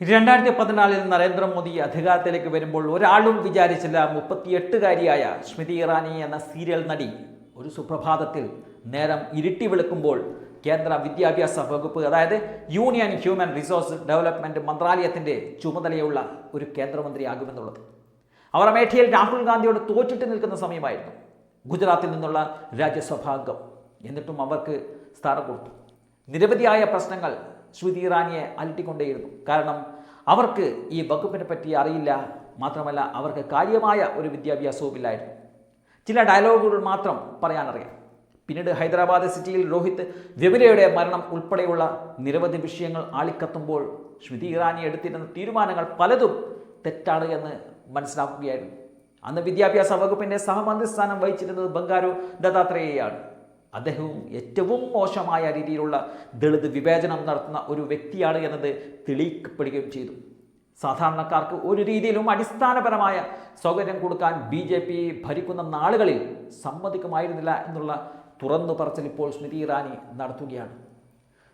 രണ്ടായിരത്തി പതിനാലിൽ നരേന്ദ്രമോദി അധികാരത്തിലേക്ക് വരുമ്പോൾ ഒരാളും വിചാരിച്ചില്ല മുപ്പത്തിയെട്ടുകാരിയായ സ്മൃതി ഇറാനി എന്ന സീരിയൽ നടി ഒരു സുപ്രഭാതത്തിൽ നേരം ഇരുട്ടി വിളിക്കുമ്പോൾ കേന്ദ്ര വിദ്യാഭ്യാസ വകുപ്പ് അതായത് യൂണിയൻ ഹ്യൂമൻ റിസോഴ്സ് ഡെവലപ്മെന്റ് മന്ത്രാലയത്തിന്റെ ചുമതലയുള്ള ഒരു കേന്ദ്രമന്ത്രി കേന്ദ്രമന്ത്രിയാകുമെന്നുള്ളത്. അവർ അമേഠിയിൽ രാഹുൽ ഗാന്ധിയോട് തോറ്റിട്ട് നിൽക്കുന്ന സമയമായിരുന്നു. ഗുജറാത്തിൽ നിന്നുള്ള രാജ്യസഭാംഗം. എന്നിട്ടും അവർക്ക് സ്ഥാനം കൊടുത്തു. നിരവധിയായ പ്രശ്നങ്ങൾ ശ്രുതി ഇറാനിയെ അലട്ടിക്കൊണ്ടേയിരുന്നു. കാരണം അവർക്ക് ഈ വകുപ്പിനെ പറ്റി അറിയില്ല. മാത്രമല്ല അവർക്ക് കാര്യമായ ഒരു വിദ്യാഭ്യാസവുമില്ലായിരുന്നു. ചില ഡയലോഗുകൾ മാത്രം പറയാനറിയാം. പിന്നീട് ഹൈദരാബാദ് സിറ്റിയിൽ രോഹിത് വെമുലയുടെ മരണം ഉൾപ്പെടെയുള്ള നിരവധി വിഷയങ്ങൾ ആളിക്കത്തുമ്പോൾ ശ്രുതി ഇറാനി എടുത്തിരുന്ന തീരുമാനങ്ങൾ പലതും തെറ്റാണ് എന്ന് മനസ്സിലാക്കുകയായിരുന്നു. അന്ന് വിദ്യാഭ്യാസ വകുപ്പിന്റെ സഹമന്ത്രി സ്ഥാനം വഹിച്ചിരുന്നത് ബംഗാരു ദത്താത്രേയയാണ്. അദ്ദേഹവും ഏറ്റവും മോശമായ രീതിയിലുള്ള ദളിത് വിവേചനം നടത്തുന്ന ഒരു വ്യക്തിയാണ് എന്നത് തെളിയിക്കപ്പെടുകയും ചെയ്തു. സാധാരണക്കാർക്ക് ഒരു രീതിയിലും അടിസ്ഥാനപരമായ സൗകര്യം കൊടുക്കാൻ ബി ജെ പി ഭരിക്കുന്ന നാളുകളിൽ സമ്മതിക്കുമായിരുന്നില്ല എന്നുള്ള തുറന്നു പറച്ചിൽ ഇപ്പോൾ സ്മൃതി ഇറാനി നടത്തുകയാണ്.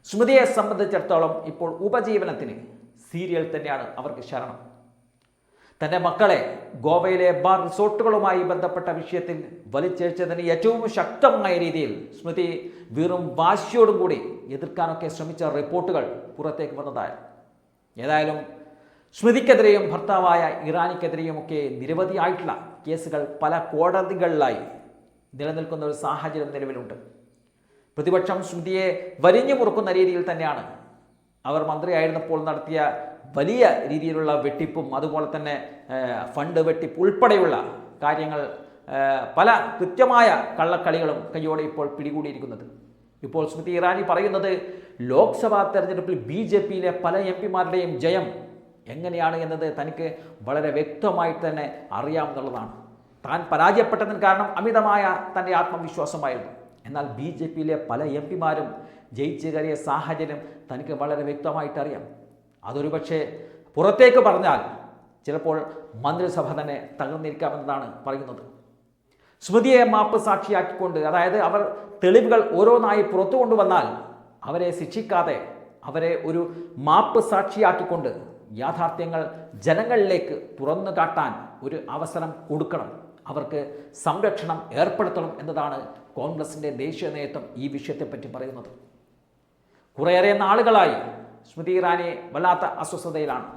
സ്മൃതിയെ സംബന്ധിച്ചിടത്തോളം ഇപ്പോൾ ഉപജീവനത്തിന് സീരിയൽ തന്നെയാണ് അവർക്ക് ശരണം. തന്റെ മക്കളെ ഗോവയിലെ ബാർ റിസോർട്ടുകളുമായി ബന്ധപ്പെട്ട വിഷയത്തിൽ വലിച്ചേച്ചതിന് ഏറ്റവും ശക്തമായ രീതിയിൽ സ്മൃതി വീറും വാശിയോടും കൂടി എതിർക്കാനൊക്കെ ശ്രമിച്ച റിപ്പോർട്ടുകൾ പുറത്തേക്ക് വന്നതായി. ഏതായാലും സ്മൃതിക്കെതിരെയും ഭർത്താവായ ഇറാനിക്കെതിരെയും ഇറാനിക്കെതിരെയുമൊക്കെ നിരവധിയായിട്ടുള്ള കേസുകൾ പല കോടതികളിലായി നിലനിൽക്കുന്ന ഒരു സാഹചര്യം നിലവിലുണ്ട്. പ്രതിപക്ഷം സ്മൃതിയെ വലിഞ്ഞു മുറുക്കുന്ന രീതിയിൽ തന്നെയാണ് അവർ മന്ത്രിയായിരുന്നപ്പോൾ നടത്തിയ വലിയ രീതിയിലുള്ള വെട്ടിപ്പും അതുപോലെ തന്നെ ഫണ്ട് വെട്ടിപ്പ് ഉൾപ്പെടെയുള്ള കാര്യങ്ങൾ പല കൃത്യമായ കള്ളക്കളികളും കയ്യോടെ ഇപ്പോൾ പിടികൂടിയിരിക്കുന്നത്. ഇപ്പോൾ സ്മൃതി ഇറാനി പറയുന്നത് ലോക്സഭാ തെരഞ്ഞെടുപ്പിൽ ബി ജെ പിയിലെ പല എം പിമാരുടെയും ജയം എങ്ങനെയാണ് എന്നത് തനിക്ക് വളരെ വ്യക്തമായി തന്നെ അറിയാമെന്നുള്ളതാണ് താൻ പരാജയപ്പെട്ടതിന് കാരണം അമിതമായ തന്റെ ആത്മവിശ്വാസമായിരുന്നു. എന്നാൽ ബി ജെ പിയിലെ പല എം പിമാരും ജയിച്ചു കയറിയ സാഹചര്യം തനിക്ക് വളരെ വ്യക്തമായിട്ട് അറിയാം. അതൊരു പക്ഷേ പുറത്തേക്ക് പറഞ്ഞാൽ ചിലപ്പോൾ മന്ത്രിസഭ തന്നെ തകർന്നിരിക്കാമെന്നതാണ് പറയുന്നത്. സ്മൃതിയെ മാപ്പ് സാക്ഷിയാക്കിക്കൊണ്ട് അതായത് അവർ തെളിവുകൾ ഓരോന്നായി പുറത്തു കൊണ്ടുവന്നാൽ അവരെ ശിക്ഷിക്കാതെ അവരെ ഒരു മാപ്പ് സാക്ഷിയാക്കിക്കൊണ്ട് യാഥാർത്ഥ്യങ്ങൾ ജനങ്ങളിലേക്ക് തുറന്നു കാട്ടാൻ ഒരു അവസരം കൊടുക്കണം. അവർക്ക് സംരക്ഷണം ഏർപ്പെടുത്തണം എന്നതാണ് കോൺഗ്രസിന്റെ ദേശീയ നേതൃത്വം ഈ വിഷയത്തെപ്പറ്റി പറയുന്നത്. കുറേയേറെ നാളുകളായി സ്മൃതി ഇറാനി വല്ലാത്ത അസ്വസ്ഥതയിലാണ്.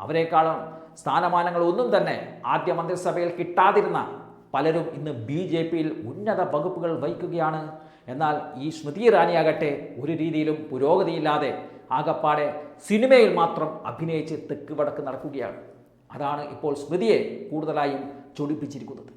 അവരെക്കാളും സ്ഥാനമാനങ്ങൾ ഒന്നും തന്നെ ആദ്യ മന്ത്രിസഭയിൽ കിട്ടാതിരുന്ന പലരും ഇന്ന് ബി ജെ പിയിൽ ഉന്നത വകുപ്പുകൾ വഹിക്കുകയാണ്. എന്നാൽ ഈ സ്മൃതി ഇറാനിയാകട്ടെ ഒരു രീതിയിലും പുരോഗതിയില്ലാതെ ആകപ്പാടെ സിനിമയിൽ മാത്രം അഭിനയിച്ച് തെക്ക് വടക്ക് നടക്കുകയാണ്. അതാണ് ഇപ്പോൾ സ്മൃതിയെ കൂടുതലായും ചൊടിപ്പിച്ചിരിക്കുന്നത്.